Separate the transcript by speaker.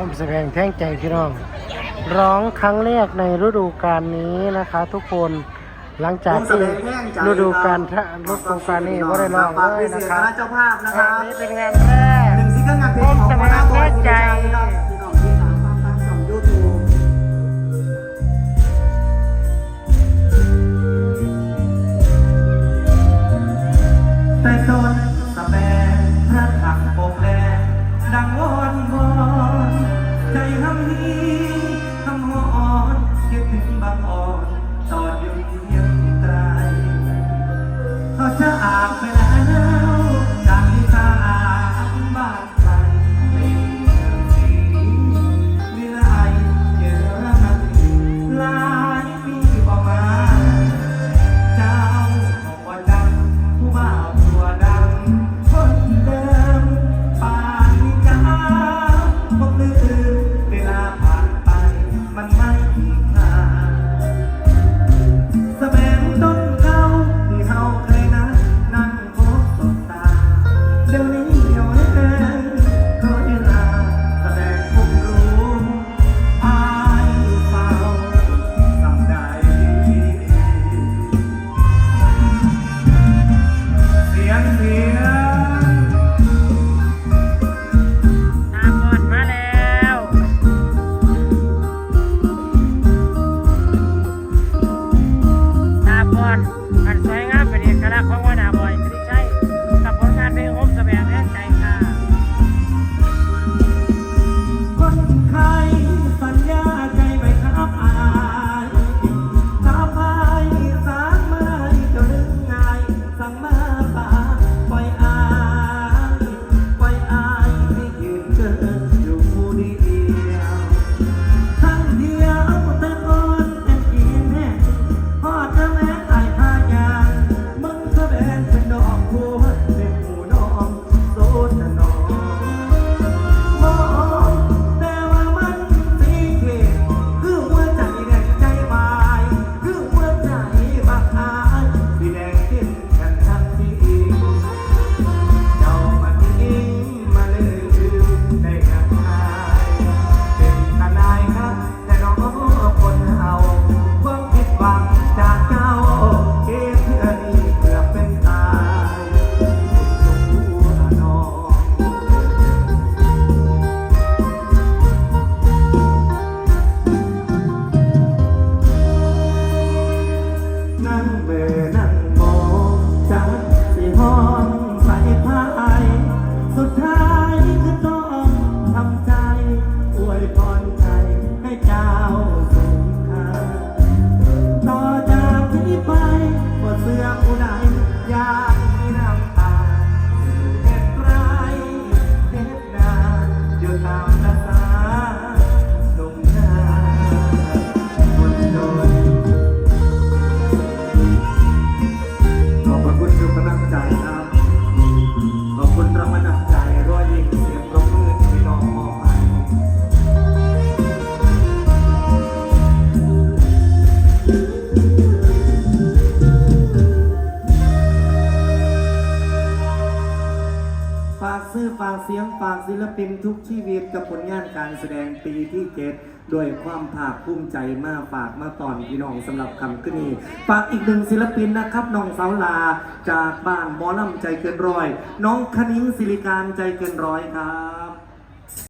Speaker 1: ผมแสดงแท่งใจพี่น้อง ร้องครั้งแรกในฤดูกาลนี้นะคะ ทุกคนหลังจากที่ฤดูกาลพระฤดูกาลนี้ว่าได้ร้อง
Speaker 2: ฝาก
Speaker 1: เล
Speaker 2: เป็
Speaker 1: ย
Speaker 2: นเสี
Speaker 1: นะ
Speaker 2: ยง
Speaker 1: ค
Speaker 2: ครับณะเจ้าภาพนะค
Speaker 1: อั
Speaker 2: รับ
Speaker 1: นนี้เป็นงานแรก
Speaker 2: หนึ่งซิงเกิลงานเพลงของคณะบอยสิริชัยครับพี่น้องที่ต อนอันสวยงามเป็นเอ
Speaker 1: กลักษณ์ของวนา นั่ง
Speaker 2: เบอนั่งมองจากสีห้องใส่ผ้าไอสุดท้ายคือต้องทำใจอวยพรใจให้เจ้าสุขคาต่อจากนี้ไปว่าเสื้อผู้ใดยากมีน้ำตาเห็ดไรเห็ดนาอยู่ตามภา ซื้อฝากเสียงฝากศิลปินทุกชีวิตกับผลงานการแสดงปีที่เจ็ดด้วยความภาคภูมิใจมากฝากมาตอนพี่น้องสำหรับคำขึ้นนี้ฝากอีกหนึ่งศิลปินนะครับน้องสาวลาจากบ้านหมอลำใจเกินร้อย น้องคณิ้งศิริการใจเกินร้อยครับ